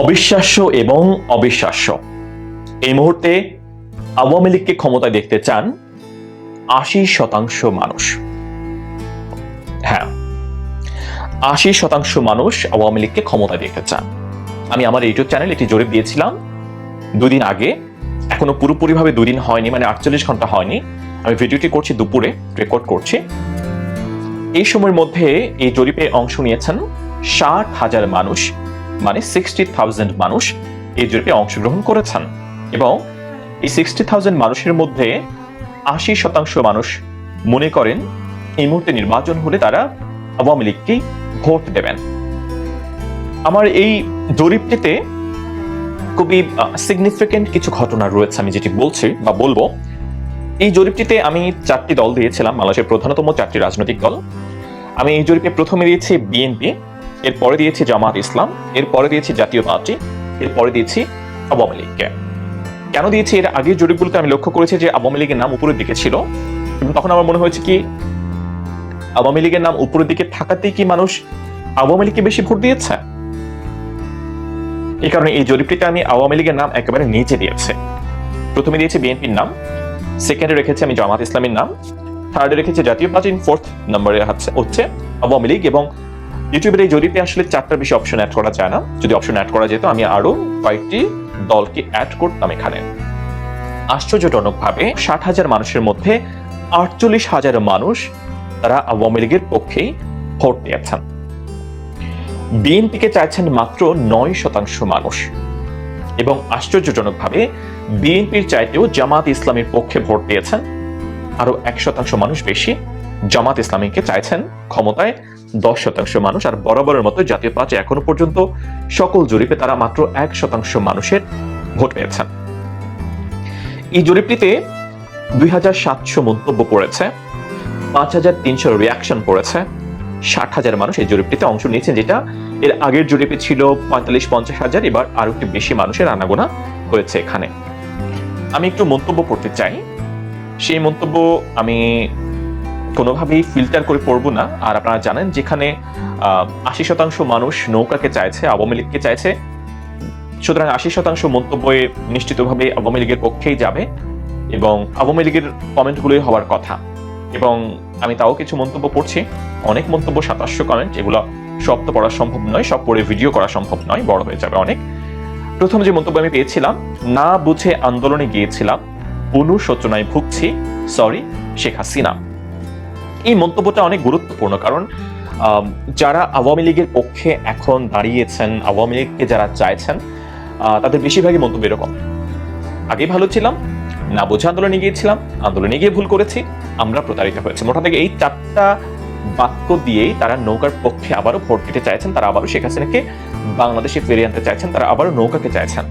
অবিশ্বাস্য এবং অবিশ্বাস্য। এই মুহূর্তে আওয়ামী লীগকে ক্ষমতায় দেখতে চান আশি শতাংশ মানুষ। হ্যাঁ আশি শতাংশ মানুষ আওয়ামী লীগকে ক্ষমতায় দেখতে চান। আমি আমার ইউটিউব চ্যানেল একটি জরিপ দিয়েছিলাম। দুদিন আগে, এখনও পুরোপুরিভাবে দুদিন হয়নি মানে আটচল্লিশ ঘণ্টা হয়নি। আমি ভিডিওটি করছি দুপুরে, রেকর্ড করছি। এই সময়ের মধ্যে এই জরিপে অংশ নিয়েছেন ষাট হাজার মানুষ মানে সিক্সটি থাউজেন্ড মানুষ এই জরিপে অংশগ্রহণ করেছেন। এবং এই সিক্সটি থাউজেন্ড মানুষের মধ্যে আশি শতাংশ মানুষ মনে করেন এই মুহূর্তে নির্বাচন হলে তারা আওয়ামী লীগকেই ভোট দেবেন। আমার এই জরিপটিতে খুবই সিগনিফিকেন্ট কিছু ঘটনা রয়েছে আমি যেটি বলছি বা বলব। এই জরিপটিতে আমি চারটি দল দিয়েছিলাম, বাংলাদেশের প্রধানতম চারটি রাজনৈতিক দল। আমি এই জরিপে প্রথমে দিয়েছি বিএনপি এরপরে দিয়েছি জামাত ইসলাম এরপরে দিয়েছি জাতীয় পার্টি এরপরে দিয়েছি আওয়ামী লীগকে। কেন দিয়েছি এর আগের জরিপগুলোতে আমি লক্ষ্য করেছি যে আওয়ামী লীগের নাম উপরের দিকে ছিল, এবং তখন আমার মনে হয়েছে কি, আওয়ামী লীগের নাম উপরের দিকে থাকাতেই কি মানুষ আওয়ামী লীগকে বেশি ভোট দিয়েছে? এই কারণে এই জরিপটিতে আমি আওয়ামী লীগের নাম একেবারে নিচে দিয়েছে। প্রথমে দিয়েছি বিএনপির নাম সেকেন্ডে রেখেছি আমি জামাত ইসলামের নাম থার্ডে রেখেছি জাতীয় পার্টি ফোর্থ নম্বরে হচ্ছে হচ্ছে আওয়ামী লীগ এবং ইউটিউবের এই জরিপে আসলে চারটার বেশি অপশন অ্যাড করা যায় না। যদি অপশন অ্যাড করা যেত, আমি আরও কয়েকটি দলকে অ্যাড করতাম এখানে। আশ্চর্যজনকভাবে, ষাট হাজার মানুষের মধ্যে আটচল্লিশ হাজার মানুষ তারা আওয়ামী লীগের পক্ষেই ভোট দিয়েছেন। বিএনপিকে চাইছেন মাত্র নয় শতাংশ মানুষ। এবং আশ্চর্যজনকভাবে, বিএনপির চাইতেও জামাত ইসলামের পক্ষে ভোট দিয়েছেন। আরও এক শতাংশ মানুষ বেশি। জামাত ইসলামীকে চাইছেন ক্ষমতায় দশ শতাংশ মানুষ আর বরাবরের মতো জাতীয় পার্টি এখনও পর্যন্ত সকল জরিপে তারা মাত্র এক শতাংশ মানুষের ভোট পেয়েছেন। এই জরিপটিতে দুই হাজার সাতশো মন্তব্য পড়েছে, পাঁচ হাজার তিনশো রিয়াকশন পড়েছে, ষাট হাজার মানুষ এই জরিপটিতে অংশ নিয়েছেন, যেটা এর আগের জরিপে ছিল পঁয়তাল্লিশ পঞ্চাশ হাজার, এবার আরও একটু বেশি মানুষের আনাগোনা হয়েছে এখানে। আমি একটু মন্তব্য করতে চাই। সেই মন্তব্য আমি কোনোভাবেই ফিল্টার করে পড়ব না। আর আপনারা জানেন যেখানে আশি শতাংশ মানুষ নৌকাকে চাইছে, আওয়ামী লীগকে চাইছে, সুতরাং আশি শতাংশ মন্তব্যে নিশ্চিতভাবে আওয়ামী লীগের পক্ষেই যাবে এবং আওয়ামী লীগের কমেন্টগুলোই হওয়ার কথা। এবং আমি তাও কিছু মন্তব্য পড়ছি। অনেক মন্তব্য সাতাশশো কমেন্ট, এগুলো সব তো পড়া সম্ভব নয়, সব পড়ে ভিডিও করা সম্ভব নয়, বড় হয়ে যাবে অনেক। প্রথম যে মন্তব্য আমি পেয়েছিলাম, না বুঝে আন্দোলনে গিয়েছিলাম, অনুশোচনায় ভুগছি সরি শেখ হাসিনা। এই মন্তব্যটা অনেক গুরুত্বপূর্ণ, কারণ যারা আওয়ামী লীগের পক্ষে এখন দাঁড়িয়েছেন, আওয়ামী লীগকে যারা চাইছেন তাদের বেশিরভাগই মন্তব্য এরকম। আগে ভালো ছিলাম, না বুঝে আন্দোলনে গিয়েছিলাম, আন্দোলনে গিয়ে ভুল করেছি, আমরা প্রতারিত হয়েছি। মোটা থেকে এই চারটা বাক্য দিয়েই তারা নৌকার পক্ষে আবারও ভোট দিতে চাইছেন, তারা আবারও শেখ হাসিনাকে বাংলাদেশে ফিরিয়ে আনতে চাইছেন, তারা আবারও নৌকাকে চাইছেন।